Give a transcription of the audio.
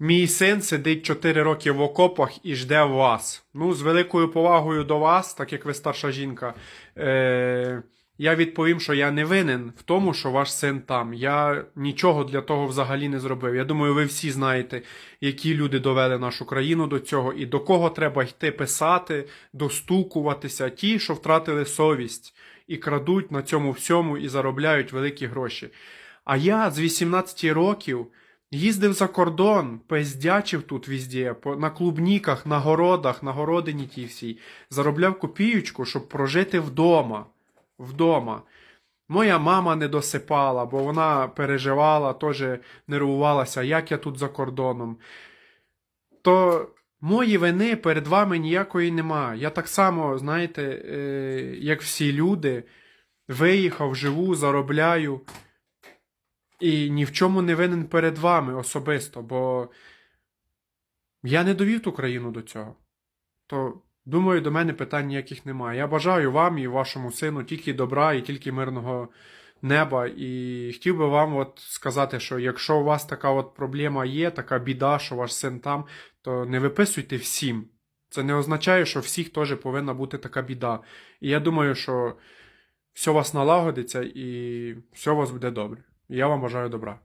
Мій син сидить 4 роки в окопах і жде вас. Ну, з великою повагою до вас, так як ви старша жінка, е- я відповім, що я не винен в тому, що ваш син там. Я нічого для того взагалі не зробив. Я думаю, ви всі знаєте, які люди довели нашу країну до цього, і до кого треба йти писати, достукуватися, ті, що втратили совість і крадуть на цьому всьому і заробляють великі гроші. А я з 18 років їздив за кордон, пиздячив тут по, на клубніках, на городах, на городині тій всій, заробляв копіючку, щоб прожити вдома. Вдома. Моя мама не досипала, бо вона переживала, теж нервувалася, як я тут за кордоном. То мої вини перед вами ніякої нема. Я так само, знаєте, е, як всі люди, виїхав, живу, заробляю. І ні в чому не винен перед вами особисто, бо я не довів ту країну до цього. То, думаю, до мене питань ніяких немає. Я бажаю вам і вашому сину тільки добра і тільки мирного неба. І хотів би вам от сказати, що якщо у вас така от проблема є, така біда, що ваш син там, то не виписуйте всім. Це не означає, що всіх теж повинна бути така біда. І я думаю, що все у вас налагодиться і все у вас буде добре. Я вам бажаю добра.